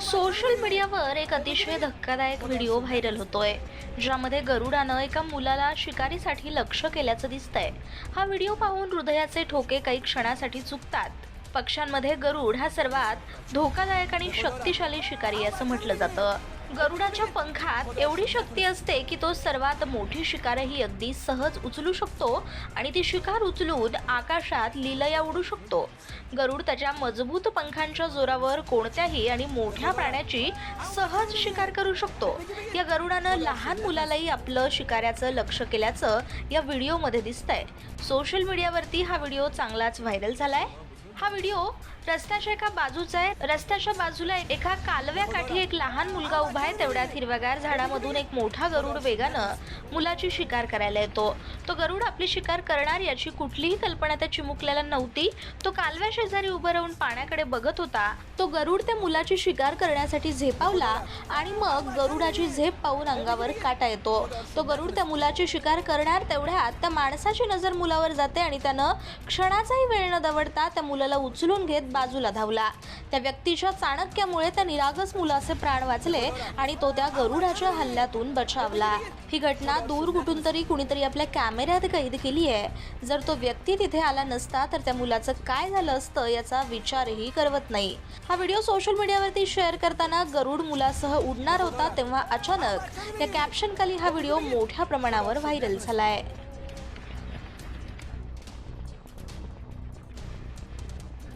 Social मीडियावर एक अतिशय धक्कादायक व्हिडिओ व्हायरल होतोय ज्यामध्ये गरुडानं एका मुलाला शिकारीसाठी लक्ष केल्याचं दिसतंय. हा व्हिडिओ पाहून हृदयाचे ठोके काही क्षणासाठी चुकतात. पक्ष्यांमध्ये गरुड हा सर्वात धोकादायक आणि शक्तिशाली शिकारी असं म्हटलं जातं. गरुडाच्या पंखात एवढी शक्ती असते की तो सर्वात मोठी शिकारही अगदी सहज उचलू शकतो आणि ती शिकार उचलून आकाशात लिलया उडू शकतो. गरुड त्याच्या मजबूत पंखांच्या जोरावर कोणत्याही आणि मोठ्या प्राण्याची सहज शिकार करू शकतो. या गरुडानं लहान मुलालाही आपलं शिकाऱ्याचं लक्ष केल्याचं या व्हिडिओमध्ये दिसतंय. सोशल मीडियावरती हा व्हिडिओ चांगलाच व्हायरल झालाय. हा व्हिडिओ रस्त्याच्या एका बाजूचा आहे. रस्त्याच्या बाजूला एका कालव्या काठी एक लहान मुलगा उभा आहे. तेवढ्यात हिरव्यागार झाडामधून एक मोठा गरुड वेगानं मुलाची शिकार करायला येतो. तो गरुड आपली शिकार करणार याची कुठलीही कल्पना त्या चिमुकल्याला नव्हती. तो कालव्या शेजारी उभं राहून पाण्याकडे बघत होता. तो गरुड त्या मुलाची शिकार करण्यासाठी झेपावला आणि मग गरुडाची झेप पाहून अंगावर काटा येतो. तो गरुड त्या मुलाची शिकार करणार तेवढ्यात त्या माणसाची नजर मुलावर जाते आणि त्यानं क्षणाचाही वेळ न दवडता त्या मुला मुलाला उचलून घेत बाजूला धावला. त्या व्यक्तीच्या चाणक्यामुळे त्या निरागस मुलाचे प्राण वाचले आणि तो त्या गरुडाच्या हल्ल्यातून बचावला. ही घटना दूर कुठून तरी कुणीतरी आपल्या कॅमेऱ्यात कैद केली आहे. जर तो व्यक्ती तिथे आला नसता तर त्या मुलाचं काय झालं असतं याचा विचारही करवत नाही. हा व्हिडिओ सोशल मीडियावरती शेअर करताना गरुड मुलासह उडणार होता तेव्हा अचानक या कॅप्शनखाली हा व्हिडिओ मोठ्या प्रमाणावर व्हायरल झालाय.